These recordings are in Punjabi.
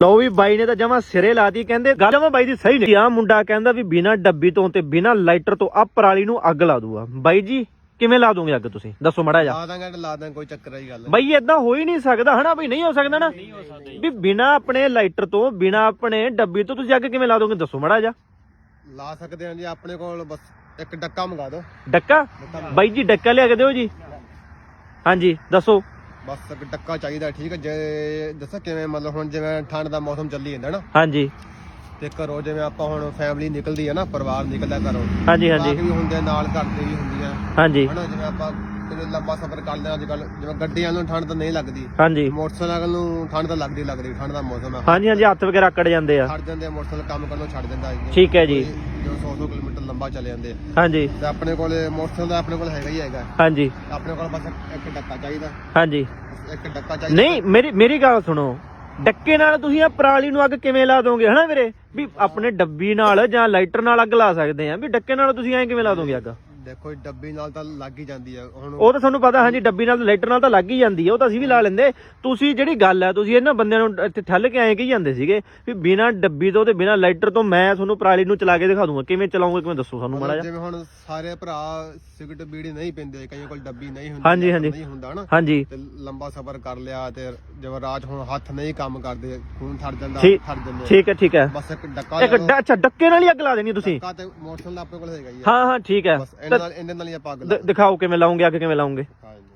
ਲਓ ਵੀ ਬਾਈ ਨੇ ਤਾਂ ਜਮਾ ਸਿਰੇ ਲਾਤੀ ਕਹਿੰਦੇ ਗੱਲ ਜਮਾ ਬਾਈ ਦੀ ਸਹੀ ਨਹੀਂ। ਆ ਮੁੰਡਾ ਕਹਿੰਦਾ ਵੀ ਬਿਨਾ ਡੱਬੀ ਤੋਂ ਤੇ ਬਿਨਾ ਲਾਈਟਰ ਤੋਂ ਆ ਪਰਾਲੀ ਨੂੰ ਅੱਗ ਲਾ ਦੂਗਾ। ਬਾਈ ਜੀ ਕਿਵੇਂ ਲਾ ਦੋਗੇ ਅੱਗ ਤੁਸੀਂ? ਦੱਸੋ ਮੜਾ ਜਾ ਲਾ ਦਾਂਗਾ ਲਾ ਦਾਂਗਾ ਕੋਈ ਚੱਕਰ ਵਾਲੀ ਗੱਲ ਬਾਈ ਇਦਾਂ ਹੋ ਹੀ ਨਹੀਂ ਸਕਦਾ ਹਨਾ ਬਈ? ਨਹੀਂ ਹੋ ਸਕਦਾ ਨਾ? ਵੀ ਬਿਨਾ ਆਪਣੇ ਲਾਈਟਰ ਤੋਂ ਬਿਨਾ ਆਪਣੇ ਡੱਬੀ ਤੋਂ ਤੁਸੀਂ ਅੱਗ ਕਿਵੇਂ ਲਾ ਦੋਗੇ? ਦੱਸੋ ਮੜਾ ਜਾ ਲਾ ਸਕਦੇ ਹਾਂ ਜੀ ਆਪਣੇ ਕੋਲ ਬਸ ਇੱਕ ਡੱਕਾ ਮੰਗਾ ਦਿਓ। ਡੱਕਾ? ਬਾਈ ਜੀ ਡੱਕਾ ਲਿਆ ਕੇ ਦਿਓ ਜੀ। ਹਾਂਜੀ ਦੱਸੋ। ਬਸ ਇੱਕ ਡੱਕਾ ਚਾਹੀਦਾ ਠੀਕ ਹੈ? ਜੇ ਦੱਸਾਂ ਕਿਵੇਂ ਮਤਲਬ ਹੁਣ ਜਿਵੇਂ ਠੰਡ ਦਾ ਮੌਸਮ ਚੱਲੀ ਜਾਂਦਾ ਨਾ। ਹਾਂਜੀ। ਤੇ ਘਰੋਂ ਜਿਵੇਂ ਆਪਾਂ ਹੁਣ ਫੈਮਿਲੀ ਨਿਕਲਦੀ ਹੈ ਨਾ ਪਰਿਵਾਰ ਨਿਕਲਦਾ ਘਰੋਂ। ਹਾਂਜੀ ਹਾਂਜੀ। ਵੀ ਹੁੰਦੇ ਨਾਲ ਘਰ ਦੇ ਵੀ ਹੁੰਦੀਆਂ ਹਾਂਜੀ। ਹਨਾ ਜਿਵੇਂ ਆਪਾਂ ਕਿਤੇ ਲੰਬਾ ਸਫ਼ਰ ਕਰਦੇ ਹਾਂ ਅੱਜ ਕੱਲ ਜਿਵੇਂ ਗੱਡੀਆਂ ਨੂੰ ਠੰਡ ਤਾਂ ਨਹੀਂ ਲੱਗਦੀ। ਹਾਂਜੀ। ਮੋਟਰਸਾਈਕਲ ਨੂੰ ਠੰਡ ਤਾਂ ਲੱਗਦੀ ਲੱਗਦੀ ਠੰਡ ਦਾ ਮੌਸਮ ਹੈ ਹਾਂਜੀ ਹਾਂਜੀ ਹੱਥ ਵਗੈਰਾ ਅਕੜ ਜਾਂਦੇ ਆ। ਛੱਡ ਜਾਂਦੇ ਆ ਮੋਟਰਸਾਈਕਲ ਕੰਮ ਕਰਨੋਂ ਛੱਡ ਜਾਂਦਾ ਠੀਕ ਹੈ ਜੀ। ਜੋ 100 100 ਕਿਲੋਮੀਟਰ ਲੰਬਾ ਚਲੇ ਜਾਂਦੇ ਆ। ਹਾਂਜੀ। ਤੇ ਆਪਣੇ ਕੋਲ ਮੋਟਰਸਾਈਕਲ ਦਾ ਆਪਣੇ ਕੋਲ ਹੈਗਾ ਹੀ ਹੈਗਾ। ਹਾਂਜੀ। ਆਪਣੇ ਕੋਲ ਬਸ ਇੱਕ ਡੱਕਾ ਚਾਹੀਦਾ। ਹਾਂਜੀ। ਇੱਕ ਡੱਕਾ ਚਾਹੀਦਾ। ਨਹੀਂ ਮੇਰੀ ਮੇਰੀ ਗੱਲ ਸੁਣੋ। ਡੱਕੇ ਨਾਲ ਤੁਸੀਂ ਆ ਪਰਾਲੀ ਨੂੰ ਅੱਗ ਕਿਵੇਂ ਲਾ ਦੋਗੇ ਹਨਾ ਵੀਰੇ? ਵੀ ਆਪਣੇ ਡੱਬੀ ਨਾਲ ਜਾਂ ਲਾਈਟਰ ਨਾਲ ਅੱਗ ਲਾ ਸਕਦੇ ਆ। ਵੀ ਡੱਕੇ ਨਾਲ ਤੁਸੀਂ ਐਂ ਕਿਵੇਂ ਲਾ ਦੋਗੇ ਅੱਗ? ਦੇਖੋ ਡੱਬੀ ਨਾਲ ਤਾਂ ਲੱਗ ਹੀ ਜਾਂਦੀ ਹੈ ਹੁਣ ਉਹ ਤਾਂ ਤੁਹਾਨੂੰ ਪਤਾ ਹਾਂਜੀ ਡੱਬੀ ਨਾਲ ਲਾਈਟਰ ਨਾਲ ਤਾਂ ਲੱਗ ਹੀ ਜਾਂਦੀ ਹੈ ਉਹ ਤਾਂ ਅਸੀਂ ਵੀ ਲਾ ਲੈਂਦੇ। ਤੁਸੀਂ ਜਿਹੜੀ ਗੱਲ ਹੈ ਤੁਸੀਂ ਇਹਨਾਂ ਬੰਦਿਆਂ ਨੂੰ ਇੱਥੇ ਠੱਲ ਕੇ ਐਂ ਕਹੀ ਜਾਂਦੇ ਸੀਗੇ ਵੀ ਬਿਨਾਂ ਡੱਬੀ ਤੋਂ ਤੇ ਬਿਨਾਂ ਲਾਈਟਰ ਤੋਂ ਮੈਂ ਤੁਹਾਨੂੰ ਪਰਾਲੀ ਨੂੰ ਚਲਾ ਕੇ ਦਿਖਾ ਦੂੰਗਾ। ਕਿਵੇਂ ਚਲਾਉਂਗੇ ਕਿਵੇਂ ਦੱਸੋ ਸਾਨੂੰ ਮਾੜਾ ਜਿਹਾ? ਜਿਵੇਂ ਹੁਣ ਸਾਰੇ ਭਰਾ ਸਿਗਰਟ ਬੀੜੀ ਨਹੀਂ ਪੀਂਦੇ ਕਈਆਂ ਕੋਲ ਡੱਬੀ ਨਹੀਂ ਹੁੰਦੀ ਹਾਂਜੀ, ਹਾਂਜੀ। ਨਹੀਂ ਹੁੰਦਾ ਨਾ ਹਾਂਜੀ। ਤੇ ਲੰਬਾ ਸਫ਼ਰ ਕਰ ਲਿਆ ਤੇ ਜਿਵੇਂ ਰਾਤ ਹੁਣ ਹੱਥ ਨਹੀਂ ਕੰਮ ਕਰਦੇ ਖੂਨ ਠਰ ਜਾਂਦਾ ਠੀਕ- ਠਰ ਜਾਂਦੇ ਆ। ਠੀਕ ਹੈ ਠੀਕ ਹੈ। ਬਸ ਇੱਕ ਡੱਕਾ ਇੱਕ ਡ- ਅੱਛਾ ਡੱਕੇ ਨਾਲ ਹੀ ਅੱਗ ਲਾ ਦੇਣੀ ਤੁਸੀਂ। ਡੱਕਾ ਤੇ ਮੋਟਰਸਾਈਕਲ ਆਪਣੇ ਕੋਲ ਹੈਗਾ ਹੀ ਆ। ਹਾਂ ਹਾਂ ਠੀਕ ਹੈ। ਬਸ ਇਹਨਾਂ ਨਾਲ ਇਹਨਾਂ ਨਾਲ ਹੀ ਆਪਾਂ ਅੱਗ ਲਾ ਦ- ਦਿਖਾਓ ਕਿਵੇਂ ਲਾਉਂਗੇ ਅੱਗ ਕਿਵੇਂ ਲਾਉਂਗੇ। ਹਾਂਜੀ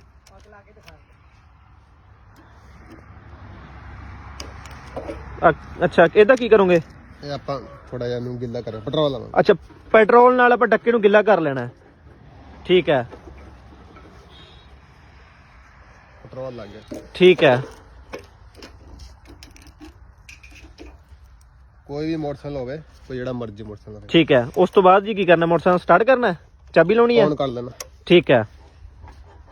ਅ- ਅੱਛਾ ਇਹਦਾ ਕੀ ਕਰੋਗੇ? ਇਹ ਆਪਾਂ ਥੋੜਾ ਜਿਹਾ ਨੂੰ ਗਿੱਲਾ ਕਰਾਂ ਪੈਟਰੋਲ ਲਾਵਾਂ ਅੱਛਾ ਪੈਟਰੋਲ ਨਾਲ ਆਪਾਂ ਡੱਕੇ ਨੂੰ ਗਿੱਲਾ ਕਰ ਲੈਣਾ ਹੈ। ਠੀਕ ਹੈ। ਪੈਟਰੋਲ ਲੱਗ ਗਿਆ। ਠੀਕ ਹੈ। ਕੋਈ ਵੀ ਮੋਟਰਸਾਈਕਲ ਹੋਵੇ ਕੋਈ ਜਿਹੜਾ ਮਰਜ਼ੀ ਮੋਟਰਸਾਈਕਲ ਹੋਵੇ। ਠੀਕ ਹੈ। ਉਸ ਤੋਂ ਬਾਅਦ ਜੀ ਕੀ ਕਰਨਾ ਮੋਟਰਸਾਈਕਲ ਸਟਾਰਟ ਕਰਨਾ ਹੈ? ਚਾਬੀ ਲਾਉਣੀ ਹੈ ਔਨ ਕਰ ਲੈਣਾ। ਠੀਕ ਹੈ।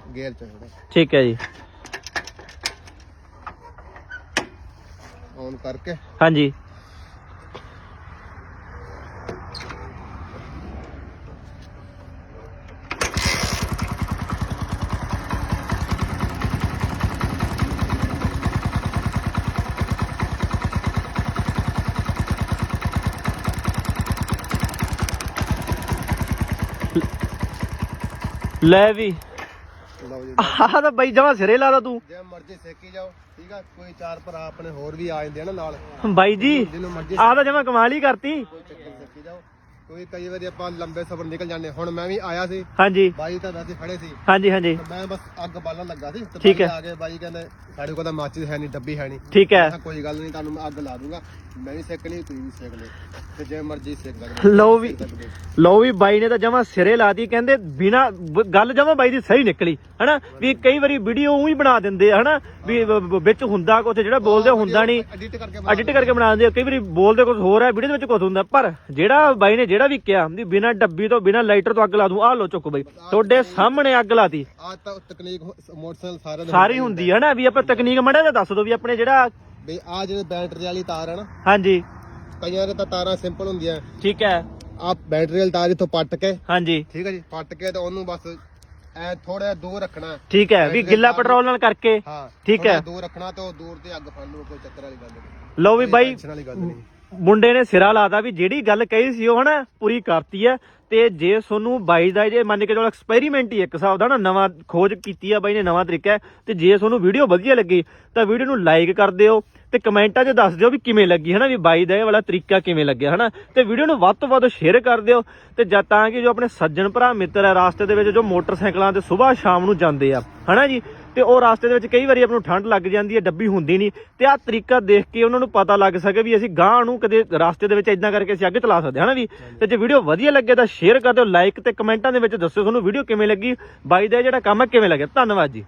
ਗੇਅਰ ਚਾਹੀਦਾ ਠੀਕ ਹੈ ਜੀ। ਔਨ ਕਰਕੇ। ਹਾਂਜੀ। ਲੈ ਵੀ। ਲਓ ਜੀ। ਆਹ ਤਾਂ ਬਈ ਜਮਾ ਸਿਰੇ ਲਾਦਾ ਤੂੰ। ਜੇ ਮਰਜ਼ੀ ਸੇਕੀ ਜਾਓ ਠੀਕ ਆ? ਕੋਈ ਚਾਰ ਭਰਾ ਆਪਣੇ ਹੋਰ ਵੀ ਆ ਜਾਂਦੇ ਆ ਨਾ ਨਾਲ। ਬਾਈ ਜੀ ਜਿਹਨੂੰ ਮਰਜ਼ੀ ਆਹ ਤਾਂ ਜਮਾ ਕਮਾਲ ਹੀ ਕਰਤੀ। ਕੋਈ ਕੋਈ ਵਾਰੀ ਆਪਾਂ ਲੰਬੇ ਸਫ਼ਰ ਨਿਕਲ ਜਾਂਦੇ ਹੁਣ ਮੈਂ ਵੀ ਆਇਆ ਸੀ। ਹਾਂਜੀ। ਬਾਈ ਤਾਂ ਵੈਸੇ ਖੜੇ ਸੀ। ਹਾਂਜੀ ਹਾਂਜੀ। ਤੇ ਮੈਂ ਬਸ ਅੱਗ ਬਾਲਣ ਲੱਗਾ ਸੀ। ਤੇ ਠੀਕ ਬਾਈ ਹੈ। ਆ ਕੇ ਬਾਈ ਕਹਿੰਦੇ ਸਾਡੇ ਕੋਲ ਤਾਂ ਮਾਚਿਸ ਹੈ ਨਹੀਂ ਡੱਬੀ ਹੈ ਨਹੀਂ। ਠੀਕ ਹੈ। ਮੈਂ ਕਿਹਾ ਕੋਈ ਗੱਲ ਨਹੀਂ ਤੁਹਾਨੂੰ ਮੈਂ ਅੱਗ ਲਾ ਦੂੰਗਾ। ਮੈਂ ਵੀ ਸੇਕਣੀ ਤੁਸੀਂ ਵੀ ਸੇਕ ਲਓ। ਤੇ ਜੇ ਮਰਜ਼ੀ ਸੇਕ ਸਕਦੇ ਹੋ। ਲਓ ਵੀ। ਲਓ ਵੀ ਬਾਈ ਨੇ ਤਾਂ ਜਮਾ ਸਿਰੇ ਲਾਤੀ ਕਹਿੰਦੇ ਬਿਨਾ ਗੱਲ ਜਮਾ ਬਾਈ ਦੀ ਸਹੀ ਨਿਕਲੀ ਹਨਾ? ਵੀ ਕਈ ਵਾਰੀ ਵੀਡੀਓ ਉਹੀ ਬਣਾ ਦਿੰਦੇ ਆ ਹਨਾ? ਵੀ ਵ- ਵ- ਵਿੱਚ ਹੁੰਦਾ ਕੁਝ ਜਿਹੜਾ ਬੋਲਦੇ ਹੁੰਦਾ ਨਹੀਂ। ਐਡਿਟ ਕਰਕੇ ਬਣਾ ਐਡਿਟ ਕਰਕੇ ਬਣਾ ਦਿੰਦੇ ਆ। ਕਈ ਵਾਰੀ ਬੋਲਦੇ ਕੁਝ ਹੋਰ ਹੈ ਵੀਡੀਓ ਦੇ ਵਿੱਚ ਕੁਝ ਹੁੰਦਾ। ਪਰ ਜਿਹੜਾ ਬਾਈ ਨੇ ਜਿਹੜਾ ਵੀ ਕਿਹਾ ਵੀ ਬਿਨਾ ਡੱਬੀ ਤੋਂ ਬਿਨਾ ਲਾਈਟਰ ਤੋਂ ਅੱਗ ਲਾ ਦੂੰ ਆਹ ਲੋ ਚੁੱਕ ਬਾਈ। ਤੁਹਾਡੇ ਸਾਹਮਣੇ ਅੱਗ ਲਾਤੀ। ਆ ਤਾਂ ਤਕਨੀਕ ਹੋ- ਮੋਟਰਸਾਈਕਲ ਸਾਰਿਆਂ ਦੇ ਸਾਰੀ ਹੁੰਦੀ ਹੈ ਨਾ। ਵੀ ਆਪਾਂ ਤਕਨੀਕ ਮੜਾ ਦੱਸ ਦੋ ਵੀ ਆਪਣੇ ਜਿਹੜਾ ਆ ਜਿਹੜੇ ਬੈਟਰੀ ਵਾਲੀ ਤਾਰ ਹੈ ਨਾ ਹਾਂਜੀ। ਕਈਆਂ ਦੇ ਤਾਂ ਤਾਰਾਂ ਸਿੰਪਲ ਹੁੰਦੀਆਂ। ਠੀਕ ਹੈ। ਆ ਬੈਟਰੀ ਵਾਲੀ ਤਾਰ ਇਥੋਂ ਪੱਟ ਕੇ ਹਾਂਜੀ। ਠੀਕ ਹੈ ਜੀ ਪੱਟ ਕੇ ਤੇ ਉਹਨੂੰ ਬਸ ਐ ਥੋੜਾ ਦੂਰ ਰੱਖਣਾ। ਠੀਕ ਹੈ ਵੀ ਗਿੱਲਾ ਪੈਟਰੋਲ ਨਾਲ ਕਰਕੇ। ਹਾਂ ਠੀਕ ਹੈ। ਦੂਰ ਰੱਖਣਾ ਤੇ ਉਹ ਦੂਰ ਤੇ ਅੱਗ ਫੜ ਲੂ ਕੋਈ ਚੱਕਰ ਵਾਲੀ ਗੱਲ ਨਹੀਂ। ਲਓ ਵੀ ਬਾਈ। ਮੁੰਡੇ ਨੇ ਸਿਰਾ ਲਾਦਾ ਵੀ ਜਿਹੜੀ ਗੱਲ ਕਹੀ ਸੀ ਉਹ ਹਨਾ ਪੂਰੀ ਕਰਤੀ ਹੈ ਤੇ ਜੇ ਤੁਹਾਨੂੰ ਬਾਈ ਦਾ ਜੇ ਮੰਨ ਕੇ ਚਲੋ ਐਕਸਪੈਰੀਮੈਂਟ ਹੀ ਇੱਕ ਹਿਸਾਬ ਦਾ ਨਾ ਨਵਾਂ ਖੋਜ ਕੀਤੀ ਆ ਬਾਈ ਨੇ, ਨਵਾਂ ਤਰੀਕਾ ਹੈ, ਤੇ ਜੇ ਤੁਹਾਨੂੰ ਵੀਡੀਓ ਵਧੀਆ ਲੱਗੀ ਤਾਂ ਵੀਡੀਓ ਨੂੰ ਲਾਈਕ ਕਰ ਦਿਓ ਤੇ ਕਮੈਂਟਾਂ 'ਚ ਦੱਸ ਦਿਓ ਵੀ ਕਿਵੇਂ ਲੱਗੀ ਹਨਾ, ਵੀ ਬਾਈ ਦਾ ਇਹ ਵਾਲਾ ਤਰੀਕਾ ਕਿਵੇਂ ਲੱਗਿਆ ਹਨਾ, ਤੇ ਵੀਡੀਓ ਨੂੰ ਵੱਧ ਤੋਂ ਵੱਧ ਸ਼ੇਅਰ ਕਰ ਦਿਓ ਤੇ ਜਦ ਤਾਂ ਕਿ ਜੋ ਆਪਣੇ ਸੱਜਣ ਭਰਾ ਮਿੱਤਰ ਹੈ ਰਾਸਤੇ ਦੇ ਵਿੱਚ ਜੋ ਮੋਟਰਸਾਈਕਲਾਂ ਤੇ ਸਵੇਰ ਸ਼ਾਮ ਨੂੰ ਜਾਂਦੇ ਆ, ਹਨਾ ਜੀ? ਤੇ ਉਹ ਰਾਸਤੇ ਦੇ ਵਿੱਚ ਕਈ ਵਾਰੀ ਆਪ ਨੂੰ ਠੰਡ ਲੱਗ ਜਾਂਦੀ ਹੈ, ਡੱਬੀ ਹੁੰਦੀ ਨਹੀਂ ਤੇ ਆਹ ਤਰੀਕਾ ਦੇਖ ਕੇ ਉਹਨਾਂ ਨੂੰ ਪਤਾ ਲੱਗ ਸਕੇ ਵੀ ਅਸੀਂ ਗਾਂ ਨੂੰ ਕਦੇ ਰਾਸਤੇ ਦੇ ਵਿੱਚ ਇਦਾਂ ਕਰਕੇ ਅਸੀਂ ਅੱਗ ਚਲਾ ਸਕਦੇ ਹਾਂ ਨਾ ਵੀ? ਤੇ ਜੇ ਵੀਡੀਓ ਵਧੀਆ ਲੱਗੇ ਤਾਂ ਸ਼ੇਅਰ ਕਰ ਦਿਓ ਲਾਈਕ ਤੇ ਕਮੈਂਟਾਂ ਦੇ ਵਿੱਚ ਦੱਸਿਓ ਤੁਹਾਨੂੰ ਵੀਡੀਓ ਕਿਵੇਂ ਲੱਗੀ, ਬਾਈ ਦਾ ਇਹ ਜਿਹੜਾ ਕੰਮ ਹੈ ਕਿਵੇਂ ਲੱਗਿਆ? ਧੰਨਵਾਦ ਜੀ।